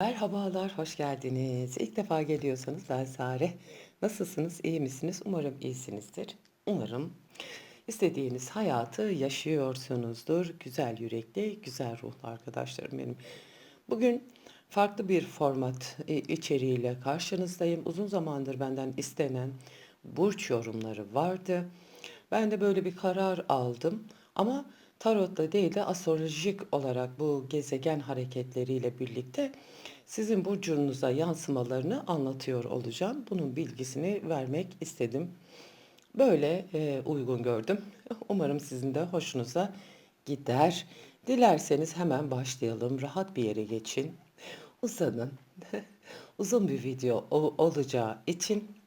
Merhabalar, hoş geldiniz. İlk defa geliyorsanız Sare. Nasılsınız, iyi misiniz? Umarım iyisinizdir. Umarım istediğiniz hayatı yaşıyorsunuzdur. Güzel yürekli, güzel ruhlu arkadaşlarım benim. Bugün farklı bir format e, içeriğiyle karşınızdayım. Uzun zamandır benden istenen burç yorumları vardı. Ben de böyle bir karar aldım. Ama tarotla değil de astrolojik olarak bu gezegen hareketleriyle birlikte sizin burcunuza yansımalarını anlatıyor olacağım. Bunun bilgisini vermek istedim. Böyle e, uygun gördüm. Umarım sizin de hoşunuza gider. Dilerseniz hemen başlayalım. Rahat bir yere geçin. Uzanın. Uzun bir video olacağı için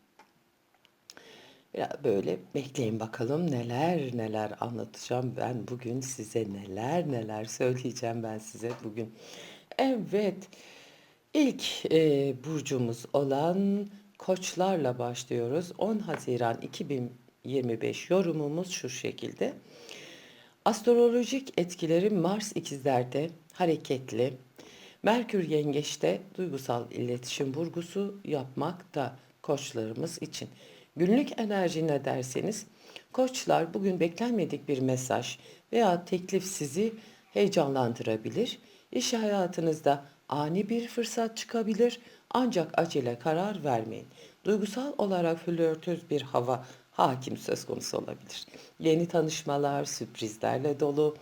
ya böyle bekleyin bakalım neler neler anlatacağım ben bugün size neler neler söyleyeceğim ben size bugün. Evet ilk e, burcumuz olan koçlarla başlıyoruz. 10 Haziran 2025 yorumumuz şu şekilde. Astrolojik etkileri Mars ikizlerde hareketli. Merkür yengeçte duygusal iletişim vurgusu yapmak da koçlarımız için. Günlük enerji ne derseniz koçlar bugün beklenmedik bir mesaj veya teklif sizi heyecanlandırabilir. İş hayatınızda ani bir fırsat çıkabilir ancak acele karar vermeyin. Duygusal olarak flörtöz bir hava hakim söz konusu olabilir. Yeni tanışmalar, sürprizlerle dolu,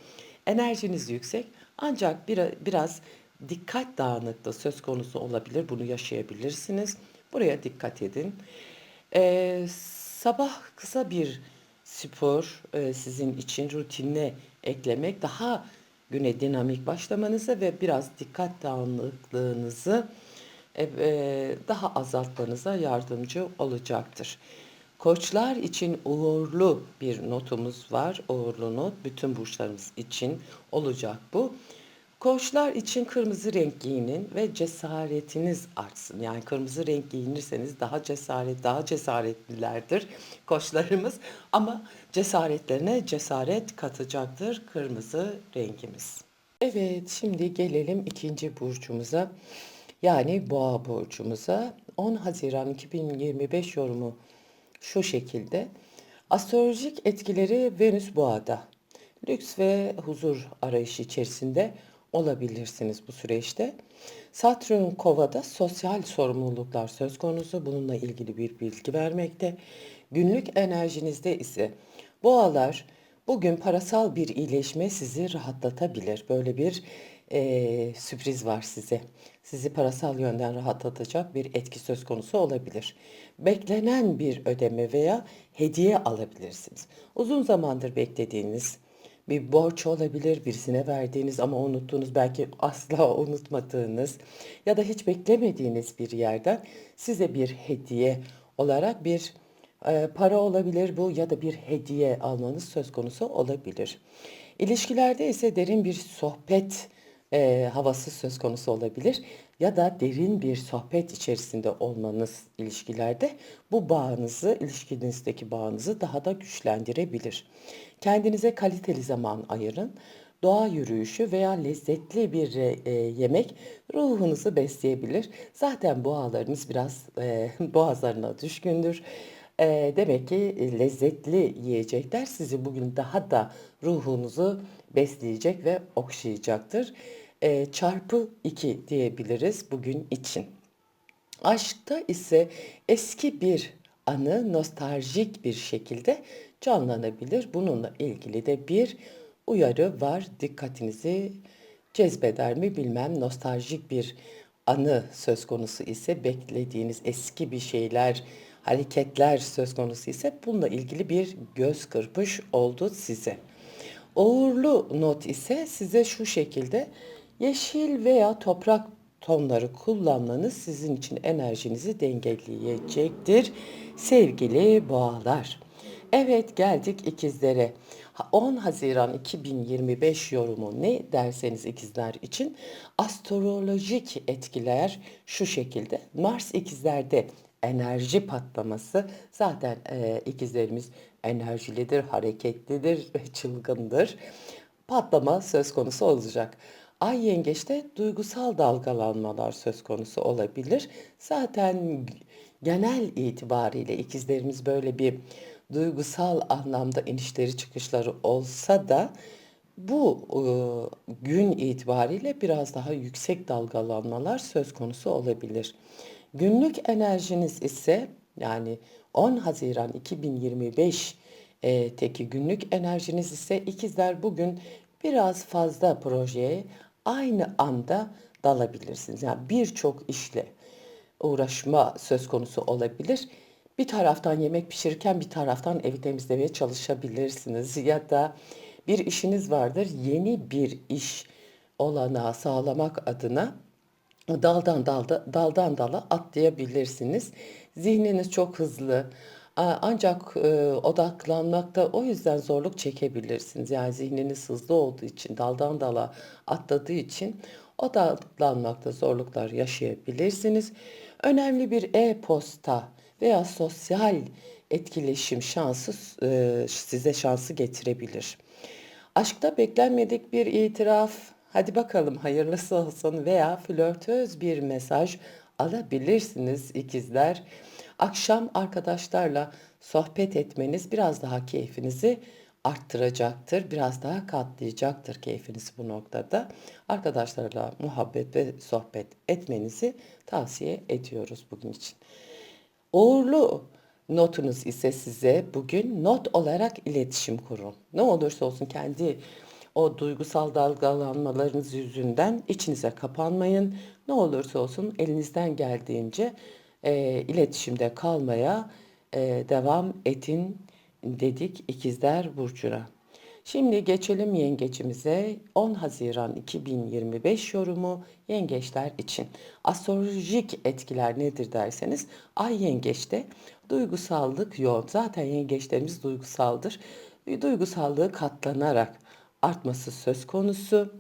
enerjiniz yüksek ancak bir, biraz dikkat dağınıklığı söz konusu olabilir. Bunu yaşayabilirsiniz. Buraya dikkat edin. Ee, sabah kısa bir spor e, sizin için rutinine eklemek daha güne dinamik başlamanıza ve biraz dikkat dağınıklığınızı e, e, daha azaltmanıza yardımcı olacaktır. Koçlar için uğurlu bir notumuz var. Uğurlu not bütün burçlarımız için olacak bu. Koçlar için kırmızı renk giyinin ve cesaretiniz artsın. Yani kırmızı renk giyinirseniz daha cesaret, daha cesaretlilerdir koçlarımız. Ama cesaretlerine cesaret katacaktır kırmızı rengimiz. Evet, şimdi gelelim ikinci burcumuza. Yani boğa burcumuza. 10 Haziran 2025 yorumu şu şekilde. Astrolojik etkileri Venüs boğada. Lüks ve huzur arayışı içerisinde olabilirsiniz bu süreçte. Satürn kovada sosyal sorumluluklar söz konusu. Bununla ilgili bir bilgi vermekte. Günlük enerjinizde ise boğalar bugün parasal bir iyileşme sizi rahatlatabilir. Böyle bir eee, sürpriz var size. Sizi parasal yönden rahatlatacak bir etki söz konusu olabilir. Beklenen bir ödeme veya hediye alabilirsiniz. Uzun zamandır beklediğiniz bir borç olabilir, birisine verdiğiniz ama unuttuğunuz, belki asla unutmadığınız ya da hiç beklemediğiniz bir yerden size bir hediye olarak bir e, para olabilir bu ya da bir hediye almanız söz konusu olabilir. İlişkilerde ise derin bir sohbet e, havası söz konusu olabilir ya da derin bir sohbet içerisinde olmanız ilişkilerde bu bağınızı, ilişkinizdeki bağınızı daha da güçlendirebilir. Kendinize kaliteli zaman ayırın. Doğa yürüyüşü veya lezzetli bir e, yemek ruhunuzu besleyebilir. Zaten boğalarınız biraz e, boğazlarına düşkündür. E, demek ki lezzetli yiyecekler sizi bugün daha da ruhunuzu besleyecek ve okşayacaktır. E, çarpı 2 diyebiliriz bugün için. Aşkta ise eski bir anı nostaljik bir şekilde canlanabilir. Bununla ilgili de bir uyarı var. Dikkatinizi cezbeder mi bilmem. Nostaljik bir anı söz konusu ise beklediğiniz eski bir şeyler, hareketler söz konusu ise bununla ilgili bir göz kırpış oldu size. Uğurlu not ise size şu şekilde yeşil veya toprak tonları kullanmanız sizin için enerjinizi dengeleyecektir sevgili boğalar. Evet geldik ikizlere. 10 Haziran 2025 yorumu ne derseniz ikizler için astrolojik etkiler şu şekilde. Mars ikizlerde enerji patlaması zaten e, ikizlerimiz enerjilidir, hareketlidir çılgındır. Patlama söz konusu olacak. Ay yengeçte duygusal dalgalanmalar söz konusu olabilir. Zaten genel itibariyle ikizlerimiz böyle bir duygusal anlamda inişleri çıkışları olsa da bu e, gün itibariyle biraz daha yüksek dalgalanmalar söz konusu olabilir. Günlük enerjiniz ise yani 10 Haziran 2025 e, teki günlük enerjiniz ise ikizler bugün biraz fazla projeye aynı anda dalabilirsiniz. Yani birçok işle uğraşma söz konusu olabilir. Bir taraftan yemek pişirirken bir taraftan evi temizlemeye çalışabilirsiniz ya da bir işiniz vardır. Yeni bir iş olanağı sağlamak adına daldan dalda, daldan dala atlayabilirsiniz. Zihniniz çok hızlı. Ancak e, odaklanmakta o yüzden zorluk çekebilirsiniz. Yani zihniniz hızlı olduğu için, daldan dala atladığı için odaklanmakta zorluklar yaşayabilirsiniz. Önemli bir e-posta veya sosyal etkileşim şansı e, size şansı getirebilir. Aşkta beklenmedik bir itiraf, hadi bakalım hayırlısı olsun veya flörtöz bir mesaj alabilirsiniz ikizler. Akşam arkadaşlarla sohbet etmeniz biraz daha keyfinizi arttıracaktır. Biraz daha katlayacaktır keyfinizi bu noktada. Arkadaşlarla muhabbet ve sohbet etmenizi tavsiye ediyoruz bugün için. Uğurlu notunuz ise size bugün not olarak iletişim kurun. Ne olursa olsun kendi o duygusal dalgalanmalarınız yüzünden içinize kapanmayın. Ne olursa olsun elinizden geldiğince e, iletişimde kalmaya e, devam edin dedik ikizler burcuna. Şimdi geçelim yengeçimize 10 Haziran 2025 yorumu yengeçler için. Astrolojik etkiler nedir derseniz ay yengeçte duygusallık yoğun. Zaten yengeçlerimiz duygusaldır. Duygusallığı katlanarak artması söz konusu.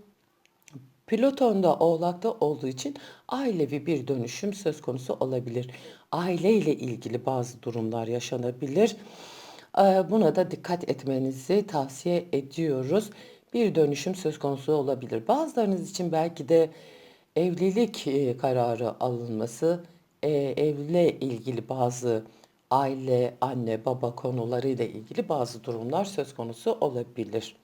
Plüton'da Oğlak'ta olduğu için ailevi bir dönüşüm söz konusu olabilir. Aileyle ilgili bazı durumlar yaşanabilir. Buna da dikkat etmenizi tavsiye ediyoruz. Bir dönüşüm söz konusu olabilir. Bazılarınız için belki de evlilik kararı alınması, evle ilgili bazı aile, anne, baba konularıyla ilgili bazı durumlar söz konusu olabilir.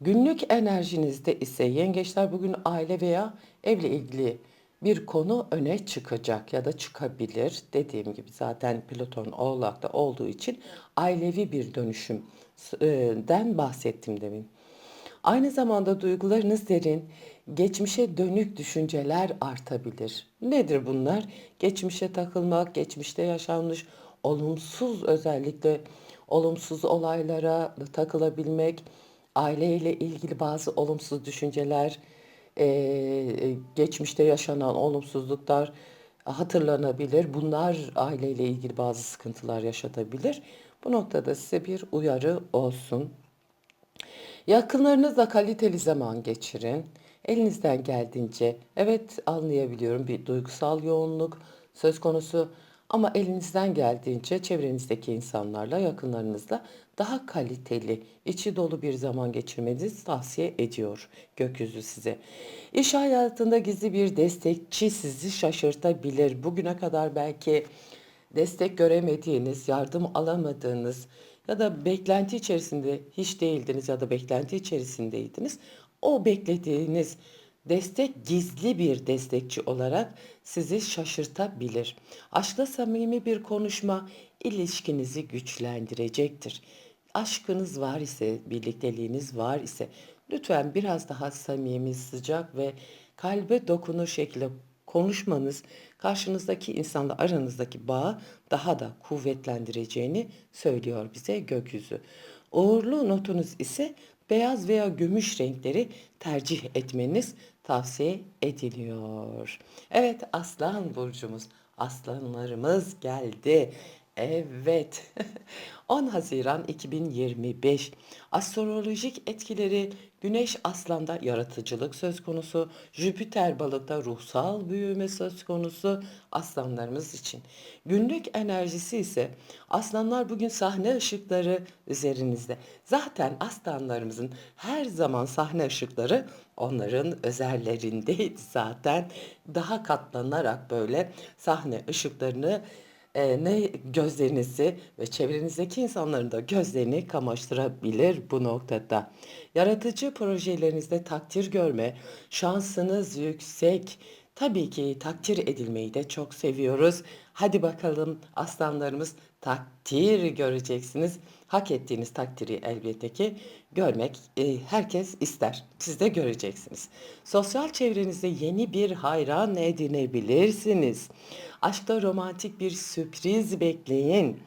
Günlük enerjinizde ise yengeçler bugün aile veya evle ilgili bir konu öne çıkacak ya da çıkabilir. Dediğim gibi zaten Plüton Oğlak'ta olduğu için ailevi bir dönüşümden bahsettim demin. Aynı zamanda duygularınız derin, geçmişe dönük düşünceler artabilir. Nedir bunlar? Geçmişe takılmak, geçmişte yaşanmış olumsuz özellikle olumsuz olaylara takılabilmek, aileyle ilgili bazı olumsuz düşünceler, e, geçmişte yaşanan olumsuzluklar hatırlanabilir. Bunlar aileyle ilgili bazı sıkıntılar yaşatabilir. Bu noktada size bir uyarı olsun. Yakınlarınızla kaliteli zaman geçirin. Elinizden geldiğince evet anlayabiliyorum bir duygusal yoğunluk söz konusu ama elinizden geldiğince çevrenizdeki insanlarla, yakınlarınızla daha kaliteli, içi dolu bir zaman geçirmenizi tavsiye ediyor gökyüzü size. İş hayatında gizli bir destekçi sizi şaşırtabilir. Bugüne kadar belki destek göremediğiniz, yardım alamadığınız ya da beklenti içerisinde hiç değildiniz ya da beklenti içerisindeydiniz. O beklediğiniz Destek gizli bir destekçi olarak sizi şaşırtabilir. Aşkla samimi bir konuşma ilişkinizi güçlendirecektir. Aşkınız var ise, birlikteliğiniz var ise lütfen biraz daha samimi, sıcak ve kalbe dokunur şekilde konuşmanız karşınızdaki insanla aranızdaki bağı daha da kuvvetlendireceğini söylüyor bize gökyüzü. Uğurlu notunuz ise beyaz veya gümüş renkleri tercih etmeniz tavsiye ediliyor. Evet aslan burcumuz aslanlarımız geldi. Evet. 10 Haziran 2025. Astrolojik etkileri Güneş Aslan'da yaratıcılık söz konusu, Jüpiter Balık'ta ruhsal büyüme söz konusu aslanlarımız için. Günlük enerjisi ise aslanlar bugün sahne ışıkları üzerinizde. Zaten aslanlarımızın her zaman sahne ışıkları onların özellerindeydi zaten. Daha katlanarak böyle sahne ışıklarını Eee, ne gözlerinizi ve çevrenizdeki insanların da gözlerini kamaştırabilir bu noktada. Yaratıcı projelerinizde takdir görme şansınız yüksek. Tabii ki takdir edilmeyi de çok seviyoruz. Hadi bakalım aslanlarımız takdir göreceksiniz. Hak ettiğiniz takdiri elbette ki görmek e, herkes ister. Siz de göreceksiniz. Sosyal çevrenizde yeni bir hayran edinebilirsiniz. Aşkta romantik bir sürpriz bekleyin.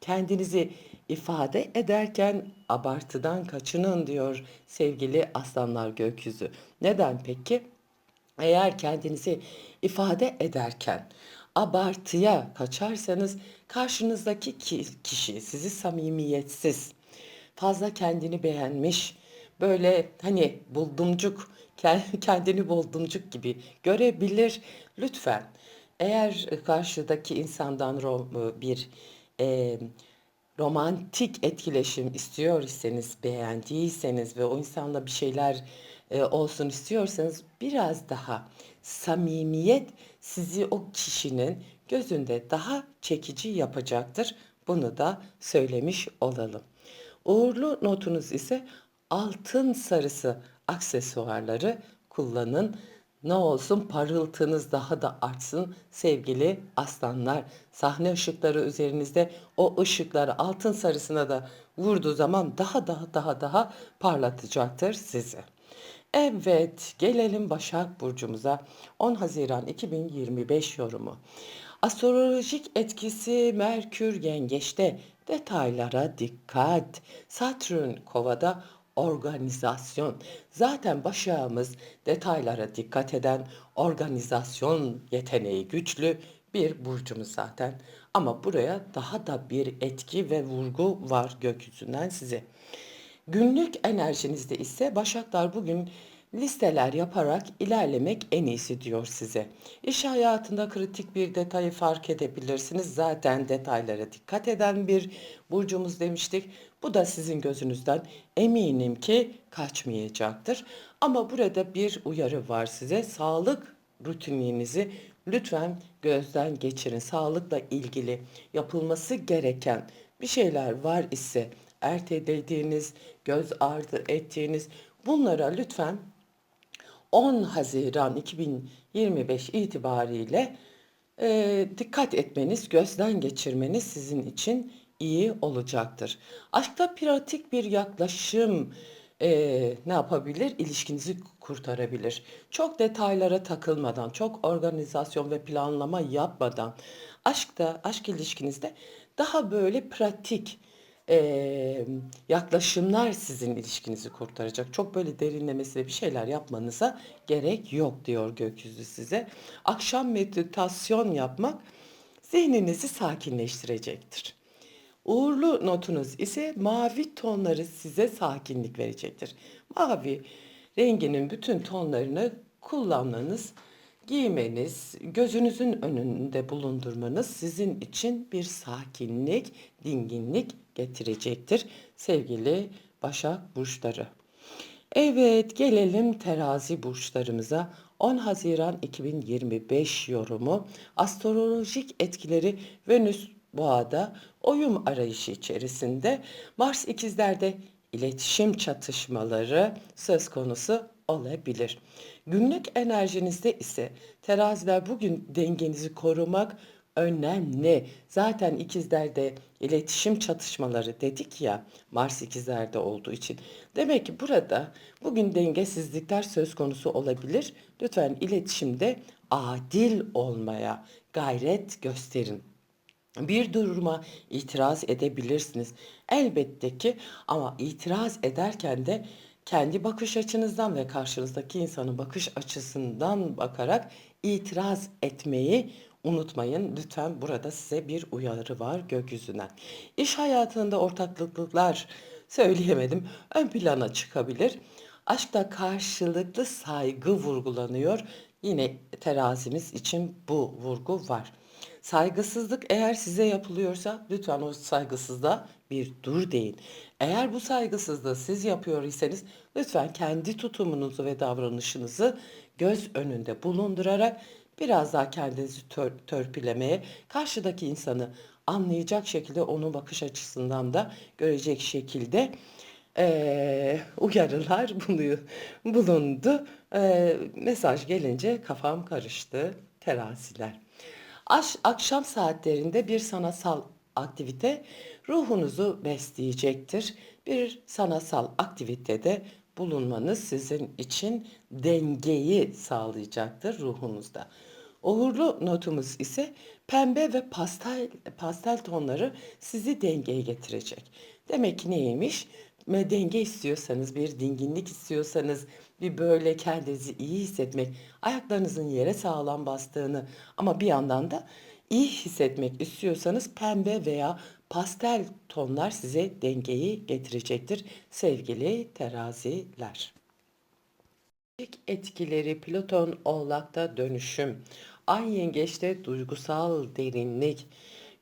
Kendinizi ifade ederken abartıdan kaçının diyor sevgili aslanlar gökyüzü. Neden peki? Eğer kendinizi ifade ederken abartıya kaçarsanız karşınızdaki ki- kişi sizi samimiyetsiz, fazla kendini beğenmiş, böyle hani buldumcuk, ke- kendini buldumcuk gibi görebilir. Lütfen eğer karşıdaki insandan ro- bir e, romantik etkileşim istiyor iseniz, beğendiyseniz ve o insanla bir şeyler e, olsun istiyorsanız biraz daha samimiyet sizi o kişinin gözünde daha çekici yapacaktır. Bunu da söylemiş olalım. Uğurlu notunuz ise altın sarısı aksesuarları kullanın. Ne olsun parıltınız daha da artsın sevgili aslanlar. Sahne ışıkları üzerinizde o ışıkları altın sarısına da vurduğu zaman daha daha daha daha parlatacaktır sizi. Evet, gelelim Başak Burcumuza. 10 Haziran 2025 yorumu. Astrolojik etkisi Merkür Yengeç'te. Detaylara dikkat. Satürn Kova'da organizasyon. Zaten Başak'ımız detaylara dikkat eden, organizasyon yeteneği güçlü bir burcumuz zaten. Ama buraya daha da bir etki ve vurgu var gökyüzünden size. Günlük enerjinizde ise Başaklar bugün listeler yaparak ilerlemek en iyisi diyor size. İş hayatında kritik bir detayı fark edebilirsiniz. Zaten detaylara dikkat eden bir burcumuz demiştik. Bu da sizin gözünüzden eminim ki kaçmayacaktır. Ama burada bir uyarı var size. Sağlık rutininizi lütfen gözden geçirin. Sağlıkla ilgili yapılması gereken bir şeyler var ise ertelediğiniz, göz ardı ettiğiniz bunlara lütfen 10 Haziran 2025 itibariyle e, dikkat etmeniz, gözden geçirmeniz sizin için iyi olacaktır. Aşkta pratik bir yaklaşım e, ne yapabilir? İlişkinizi kurtarabilir. Çok detaylara takılmadan, çok organizasyon ve planlama yapmadan aşkta, aşk ilişkinizde daha böyle pratik eee, yaklaşımlar sizin ilişkinizi kurtaracak. Çok böyle derinlemesine bir şeyler yapmanıza gerek yok diyor gökyüzü size. Akşam meditasyon yapmak zihninizi sakinleştirecektir. Uğurlu notunuz ise mavi tonları size sakinlik verecektir. Mavi renginin bütün tonlarını kullanmanız, giymeniz, gözünüzün önünde bulundurmanız sizin için bir sakinlik, dinginlik getirecektir sevgili Başak burçları. Evet, gelelim terazi burçlarımıza. 10 Haziran 2025 yorumu astrolojik etkileri Venüs Boğa'da uyum arayışı içerisinde Mars ikizlerde iletişim çatışmaları söz konusu olabilir. Günlük enerjinizde ise teraziler bugün dengenizi korumak önemli. Zaten ikizlerde iletişim çatışmaları dedik ya Mars ikizlerde olduğu için. Demek ki burada bugün dengesizlikler söz konusu olabilir. Lütfen iletişimde adil olmaya gayret gösterin. Bir duruma itiraz edebilirsiniz. Elbette ki ama itiraz ederken de kendi bakış açınızdan ve karşınızdaki insanın bakış açısından bakarak itiraz etmeyi unutmayın lütfen burada size bir uyarı var gökyüzünden. İş hayatında ortaklıklar söyleyemedim ön plana çıkabilir. Aşkta karşılıklı saygı vurgulanıyor. Yine terazimiz için bu vurgu var. Saygısızlık eğer size yapılıyorsa lütfen o saygısızlığa bir dur deyin. Eğer bu saygısızlığı siz yapıyor iseniz lütfen kendi tutumunuzu ve davranışınızı göz önünde bulundurarak biraz daha kendinizi tör, törpülemeye, karşıdaki insanı anlayacak şekilde onun bakış açısından da görecek şekilde eee, uyarılar bunu bulundu. Eee, mesaj gelince kafam karıştı. Teraziler. Aş, akşam saatlerinde bir sanatsal aktivite ruhunuzu besleyecektir. Bir sanatsal aktivitede bulunmanız sizin için dengeyi sağlayacaktır ruhunuzda. Uğurlu notumuz ise pembe ve pastel pastel tonları sizi dengeye getirecek. Demek ki neymiş? Denge istiyorsanız, bir dinginlik istiyorsanız, bir böyle kendinizi iyi hissetmek, ayaklarınızın yere sağlam bastığını ama bir yandan da iyi hissetmek istiyorsanız pembe veya pastel tonlar size dengeyi getirecektir sevgili teraziler. İlk etkileri Plüton Oğlak'ta dönüşüm, Ay Yengeç'te duygusal derinlik.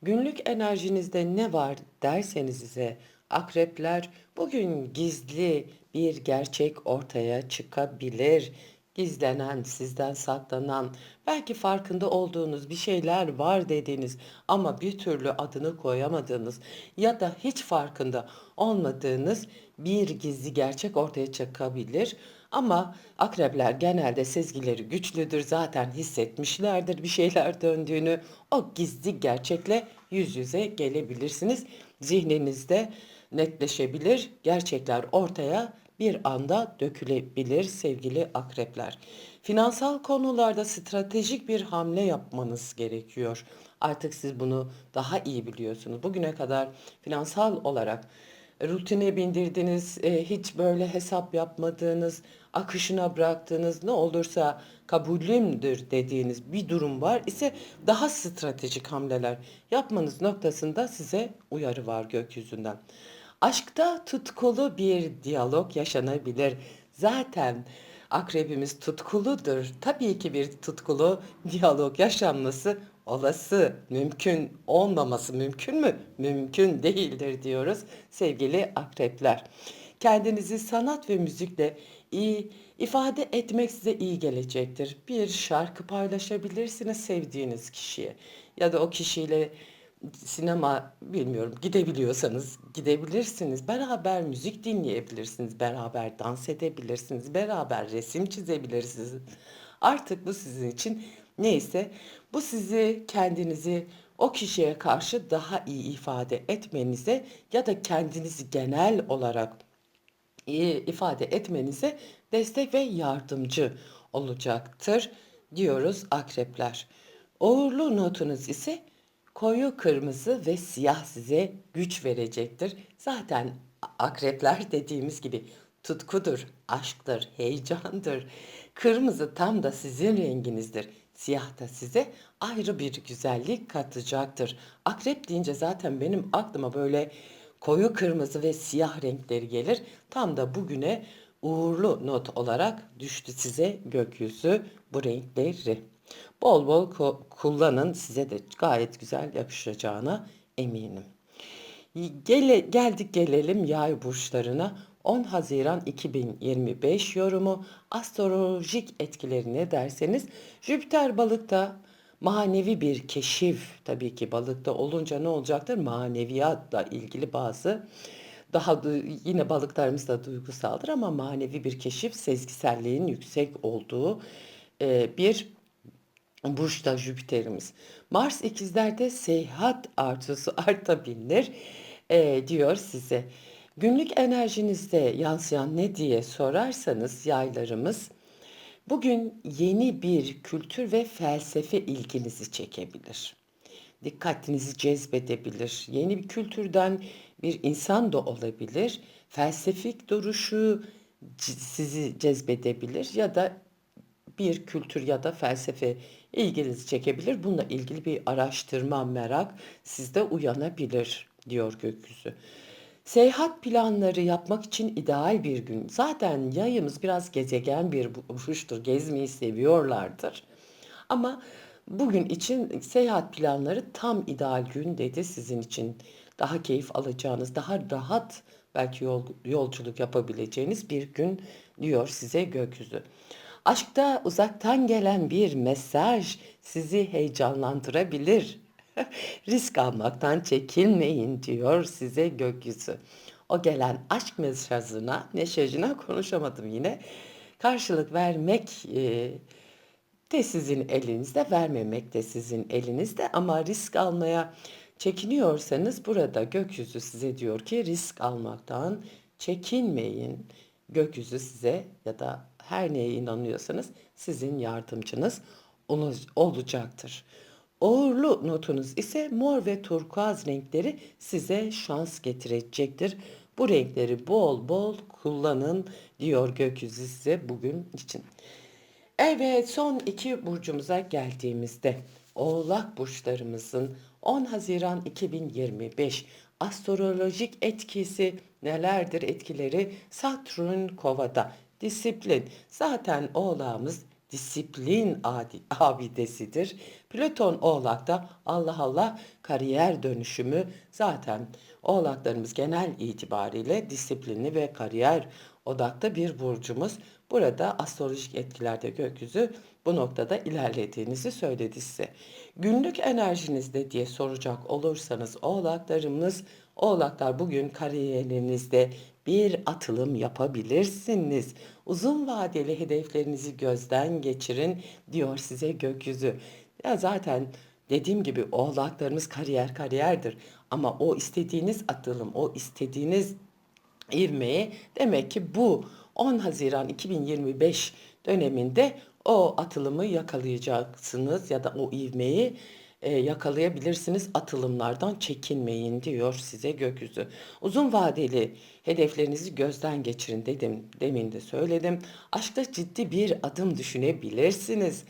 Günlük enerjinizde ne var derseniz ise akrepler bugün gizli bir gerçek ortaya çıkabilir. Gizlenen, sizden saklanan, belki farkında olduğunuz bir şeyler var dediğiniz ama bir türlü adını koyamadığınız ya da hiç farkında olmadığınız bir gizli gerçek ortaya çıkabilir. Ama akrepler genelde sezgileri güçlüdür. Zaten hissetmişlerdir bir şeyler döndüğünü. O gizli gerçekle yüz yüze gelebilirsiniz. Zihninizde netleşebilir. Gerçekler ortaya bir anda dökülebilir sevgili akrepler. Finansal konularda stratejik bir hamle yapmanız gerekiyor. Artık siz bunu daha iyi biliyorsunuz. Bugüne kadar finansal olarak rutine bindirdiniz, e, hiç böyle hesap yapmadığınız, akışına bıraktığınız ne olursa kabulümdür dediğiniz bir durum var ise daha stratejik hamleler yapmanız noktasında size uyarı var gökyüzünden. Aşkta tutkulu bir diyalog yaşanabilir. Zaten akrebimiz tutkuludur. Tabii ki bir tutkulu diyalog yaşanması olası, mümkün olmaması mümkün mü? Mümkün değildir diyoruz sevgili akrepler. Kendinizi sanat ve müzikle iyi ifade etmek size iyi gelecektir. Bir şarkı paylaşabilirsiniz sevdiğiniz kişiye ya da o kişiyle sinema bilmiyorum gidebiliyorsanız gidebilirsiniz. Beraber müzik dinleyebilirsiniz, beraber dans edebilirsiniz, beraber resim çizebilirsiniz. Artık bu sizin için neyse bu sizi kendinizi o kişiye karşı daha iyi ifade etmenize ya da kendinizi genel olarak iyi ifade etmenize destek ve yardımcı olacaktır diyoruz akrepler. Uğurlu notunuz ise koyu kırmızı ve siyah size güç verecektir. Zaten akrepler dediğimiz gibi tutkudur, aşktır, heyecandır. Kırmızı tam da sizin renginizdir. Siyah da size ayrı bir güzellik katacaktır. Akrep deyince zaten benim aklıma böyle koyu kırmızı ve siyah renkleri gelir. Tam da bugüne uğurlu not olarak düştü size gökyüzü bu renkleri. Bol bol kullanın size de gayet güzel yakışacağına eminim. Gele, geldik gelelim yay burçlarına. 10 Haziran 2025 yorumu astrolojik etkileri ne derseniz Jüpiter balıkta manevi bir keşif tabii ki balıkta olunca ne olacaktır? Maneviyatla ilgili bazı daha yine balıklarımız da duygusaldır ama manevi bir keşif sezgiselliğin yüksek olduğu bir burçta Jüpiter'imiz. Mars ikizlerde seyahat arzusu artabilir e, diyor size. Günlük enerjinizde yansıyan ne diye sorarsanız yaylarımız bugün yeni bir kültür ve felsefe ilginizi çekebilir. Dikkatinizi cezbedebilir. Yeni bir kültürden bir insan da olabilir. Felsefik duruşu sizi cezbedebilir ya da bir kültür ya da felsefe ilginizi çekebilir. Bununla ilgili bir araştırma, merak sizde uyanabilir diyor gökyüzü. Seyahat planları yapmak için ideal bir gün. Zaten yayımız biraz gezegen bir burçtur. Gezmeyi seviyorlardır. Ama bugün için seyahat planları tam ideal gün dedi sizin için. Daha keyif alacağınız, daha rahat belki yol, yolculuk yapabileceğiniz bir gün diyor size gökyüzü. Aşkta uzaktan gelen bir mesaj sizi heyecanlandırabilir. Risk almaktan çekinmeyin diyor size gökyüzü. O gelen aşk mesajına, mesajına konuşamadım yine. Karşılık vermek e, de sizin elinizde, vermemek de sizin elinizde ama risk almaya çekiniyorsanız burada gökyüzü size diyor ki risk almaktan çekinmeyin. Gökyüzü size ya da her neye inanıyorsanız sizin yardımcınız olacaktır. Uğurlu notunuz ise mor ve turkuaz renkleri size şans getirecektir. Bu renkleri bol bol kullanın diyor gökyüzü size bugün için. Evet son iki burcumuza geldiğimizde Oğlak burçlarımızın 10 Haziran 2025 astrolojik etkisi nelerdir etkileri Satürn kovada disiplin zaten oğlağımız disiplin adi, abidesidir. Plüton oğlakta Allah Allah kariyer dönüşümü zaten oğlaklarımız genel itibariyle disiplinli ve kariyer odakta bir burcumuz. Burada astrolojik etkilerde gökyüzü bu noktada ilerlediğinizi söyledi size. Günlük enerjinizde diye soracak olursanız oğlaklarımız, oğlaklar bugün kariyerinizde bir atılım yapabilirsiniz. Uzun vadeli hedeflerinizi gözden geçirin diyor size gökyüzü. Ya zaten dediğim gibi oğlaklarımız kariyer kariyerdir. Ama o istediğiniz atılım, o istediğiniz ivmeyi demek ki bu 10 Haziran 2025 döneminde o atılımı yakalayacaksınız ya da o ivmeyi e, yakalayabilirsiniz. Atılımlardan çekinmeyin diyor size gökyüzü. Uzun vadeli hedeflerinizi gözden geçirin dedim. Demin de söyledim. Aşkta ciddi bir adım düşünebilirsiniz.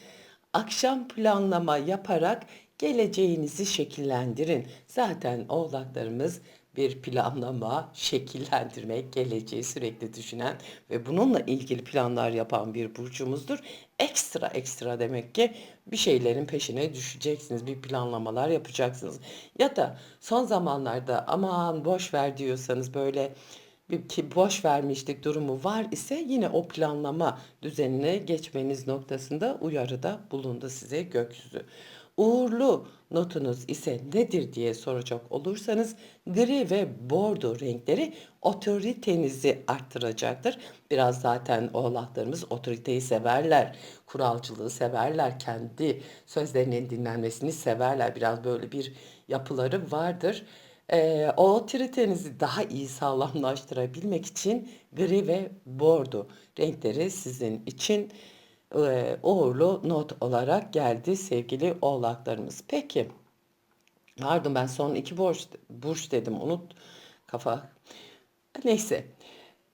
Akşam planlama yaparak geleceğinizi şekillendirin. Zaten oğlaklarımız bir planlama, şekillendirmek, geleceği sürekli düşünen ve bununla ilgili planlar yapan bir burcumuzdur. Ekstra ekstra demek ki bir şeylerin peşine düşeceksiniz, bir planlamalar yapacaksınız. Ya da son zamanlarda aman boş ver diyorsanız böyle ki boş vermişlik durumu var ise yine o planlama düzenine geçmeniz noktasında uyarıda bulundu size gökyüzü. Uğurlu notunuz ise nedir diye soracak olursanız gri ve bordo renkleri otoritenizi arttıracaktır. Biraz zaten oğlaklarımız otoriteyi severler, kuralcılığı severler, kendi sözlerinin dinlenmesini severler. Biraz böyle bir yapıları vardır. Ee, otoritenizi daha iyi sağlamlaştırabilmek için gri ve bordo renkleri sizin için e, uğurlu not olarak geldi sevgili oğlaklarımız. Peki. Pardon ben son iki burç, burç dedim unut kafa. Neyse.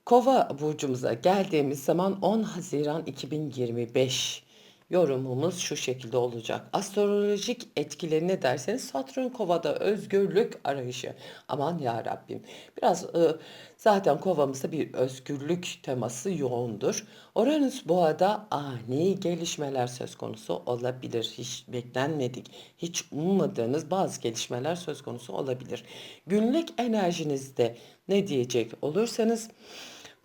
Kova burcumuza geldiğimiz zaman 10 Haziran 2025 yorumumuz şu şekilde olacak. Astrolojik etkileri ne derseniz Satürn kovada özgürlük arayışı. Aman ya Rabbim. Biraz e, zaten kovamızda bir özgürlük teması yoğundur. Uranüs boğada ani gelişmeler söz konusu olabilir. Hiç beklenmedik, hiç ummadığınız bazı gelişmeler söz konusu olabilir. Günlük enerjinizde ne diyecek olursanız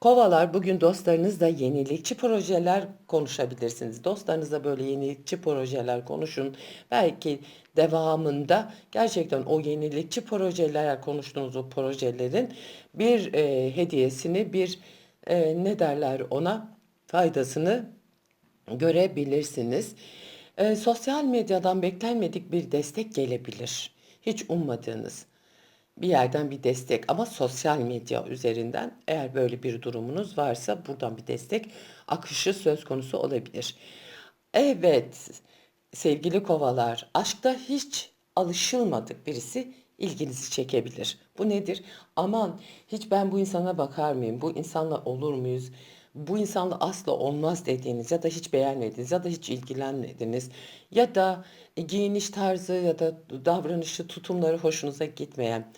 Kovalar bugün dostlarınızla yenilikçi projeler konuşabilirsiniz. Dostlarınızla böyle yenilikçi projeler konuşun. Belki devamında gerçekten o yenilikçi projeler konuştuğunuz o projelerin bir e, hediyesini bir e, ne derler ona faydasını görebilirsiniz. E, sosyal medyadan beklenmedik bir destek gelebilir. Hiç ummadığınız bir yerden bir destek ama sosyal medya üzerinden eğer böyle bir durumunuz varsa buradan bir destek akışı söz konusu olabilir. Evet sevgili kovalar aşkta hiç alışılmadık birisi ilginizi çekebilir. Bu nedir? Aman hiç ben bu insana bakar mıyım? Bu insanla olur muyuz? Bu insanla asla olmaz dediğiniz ya da hiç beğenmediğiniz ya da hiç ilgilenmediniz ya da giyiniş tarzı ya da davranışı, tutumları hoşunuza gitmeyen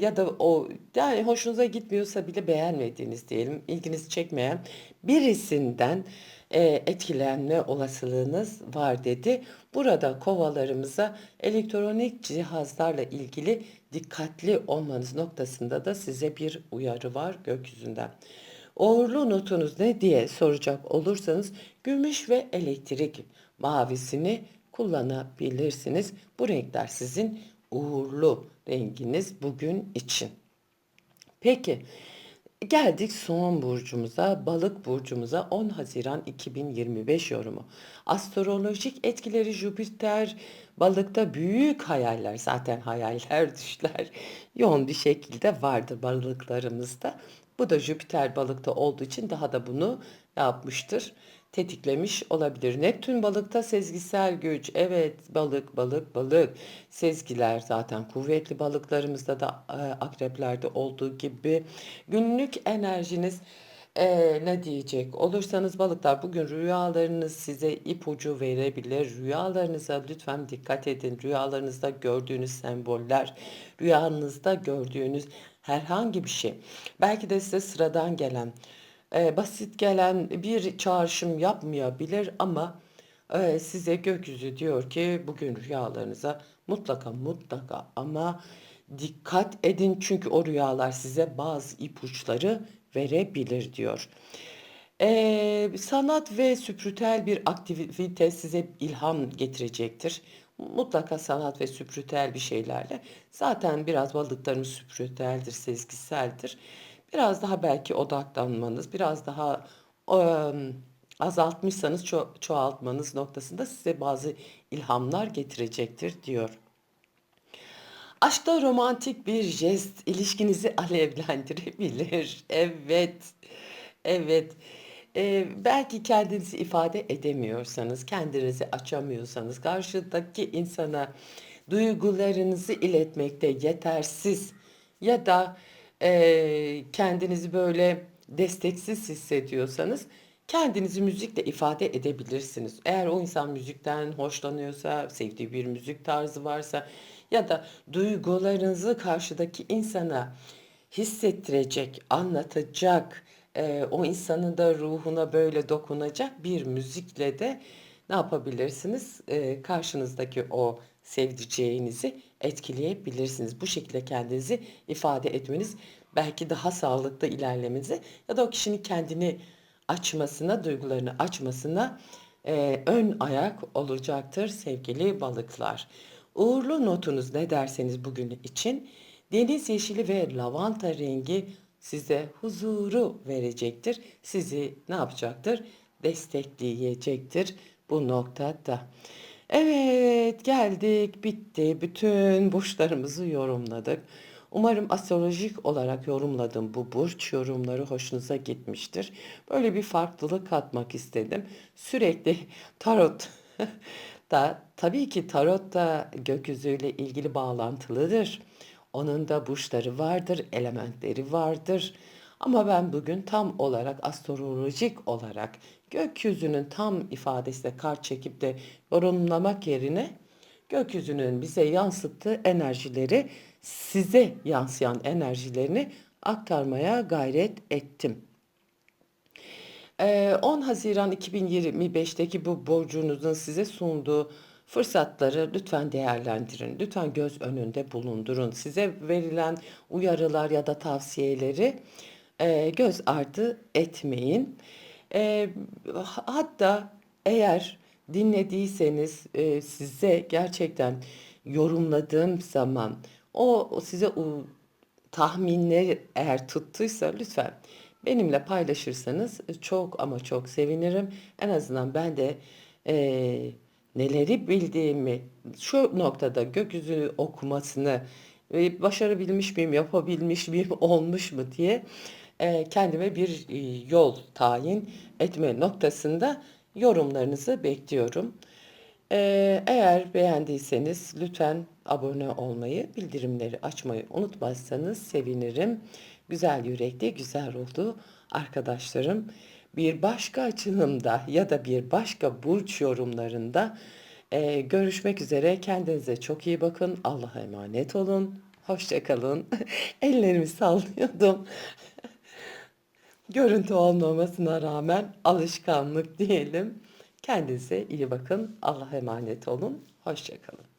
ya da o yani hoşunuza gitmiyorsa bile beğenmediğiniz diyelim, ilginizi çekmeyen birisinden eee, etkilenme olasılığınız var dedi. Burada kovalarımıza elektronik cihazlarla ilgili dikkatli olmanız noktasında da size bir uyarı var gökyüzünden. Uğurlu notunuz ne diye soracak olursanız gümüş ve elektrik mavisini kullanabilirsiniz. Bu renkler sizin uğurlu renginiz bugün için. Peki geldik son burcumuza, balık burcumuza 10 Haziran 2025 yorumu. Astrolojik etkileri Jüpiter balıkta büyük hayaller zaten hayaller düşler yoğun bir şekilde vardır balıklarımızda. Bu da Jüpiter balıkta olduğu için daha da bunu ne yapmıştır? Tetiklemiş olabilir. Neptün balıkta sezgisel güç. Evet balık balık balık. Sezgiler zaten kuvvetli balıklarımızda da e, akreplerde olduğu gibi. Günlük enerjiniz e, ne diyecek olursanız balıklar bugün rüyalarınız size ipucu verebilir. Rüyalarınıza lütfen dikkat edin. Rüyalarınızda gördüğünüz semboller, rüyanızda gördüğünüz herhangi bir şey. Belki de size sıradan gelen, e, basit gelen bir çağrışım yapmayabilir ama e, size gökyüzü diyor ki bugün rüyalarınıza mutlaka mutlaka ama dikkat edin çünkü o rüyalar size bazı ipuçları verebilir diyor. Ee, sanat ve süpürtel bir aktivite size ilham getirecektir. Mutlaka sanat ve süpürtel bir şeylerle. Zaten biraz balıklarımız süpürteldir, sezgiseldir. Biraz daha belki odaklanmanız, biraz daha em, azaltmışsanız ço- çoğaltmanız noktasında size bazı ilhamlar getirecektir diyor. Aşkta romantik bir jest ilişkinizi alevlendirebilir. Evet, evet. Eee, belki kendinizi ifade edemiyorsanız, kendinizi açamıyorsanız, karşıdaki insana duygularınızı iletmekte yetersiz ya da eee, kendinizi böyle desteksiz hissediyorsanız kendinizi müzikle ifade edebilirsiniz. Eğer o insan müzikten hoşlanıyorsa, sevdiği bir müzik tarzı varsa ya da duygularınızı karşıdaki insana hissettirecek, anlatacak, eee, o insanın da ruhuna böyle dokunacak bir müzikle de ne yapabilirsiniz? Eee, karşınızdaki o sevdiceğinizi etkileyebilirsiniz. Bu şekilde kendinizi ifade etmeniz belki daha sağlıklı ilerlemenize ya da o kişinin kendini açmasına, duygularını açmasına eee, ön ayak olacaktır sevgili balıklar. Uğurlu notunuz ne derseniz bugün için deniz yeşili ve lavanta rengi size huzuru verecektir. Sizi ne yapacaktır? Destekleyecektir bu noktada. Evet geldik bitti. Bütün burçlarımızı yorumladık. Umarım astrolojik olarak yorumladığım bu burç yorumları hoşunuza gitmiştir. Böyle bir farklılık katmak istedim. Sürekli tarot da tabii ki tarot da gökyüzüyle ilgili bağlantılıdır. Onun da burçları vardır, elementleri vardır. Ama ben bugün tam olarak astrolojik olarak gökyüzünün tam ifadesiyle kart çekip de yorumlamak yerine gökyüzünün bize yansıttığı enerjileri size yansıyan enerjilerini aktarmaya gayret ettim. Eee, 10 Haziran 2025'teki bu borcunuzun size sunduğu fırsatları lütfen değerlendirin. Lütfen göz önünde bulundurun. Size verilen uyarılar ya da tavsiyeleri eee, göz ardı etmeyin. Eee, hatta eğer dinlediyseniz eee, size gerçekten yorumladığım zaman o, size u- tahminleri eğer tuttuysa lütfen benimle paylaşırsanız çok ama çok sevinirim. En azından ben de eee, neleri bildiğimi şu noktada gökyüzü okumasını e, başarabilmiş miyim, yapabilmiş miyim, olmuş mu diye eee, kendime bir e, yol tayin etme noktasında yorumlarınızı bekliyorum. Eğer beğendiyseniz lütfen abone olmayı, bildirimleri açmayı unutmazsanız sevinirim. Güzel yürekli, güzel ruhlu arkadaşlarım. Bir başka açılımda ya da bir başka burç yorumlarında e, görüşmek üzere. Kendinize çok iyi bakın. Allah'a emanet olun. Hoşça kalın. Ellerimi sallıyordum. Görüntü olmamasına rağmen alışkanlık diyelim. Kendinize iyi bakın. Allah'a emanet olun. Hoşça kalın.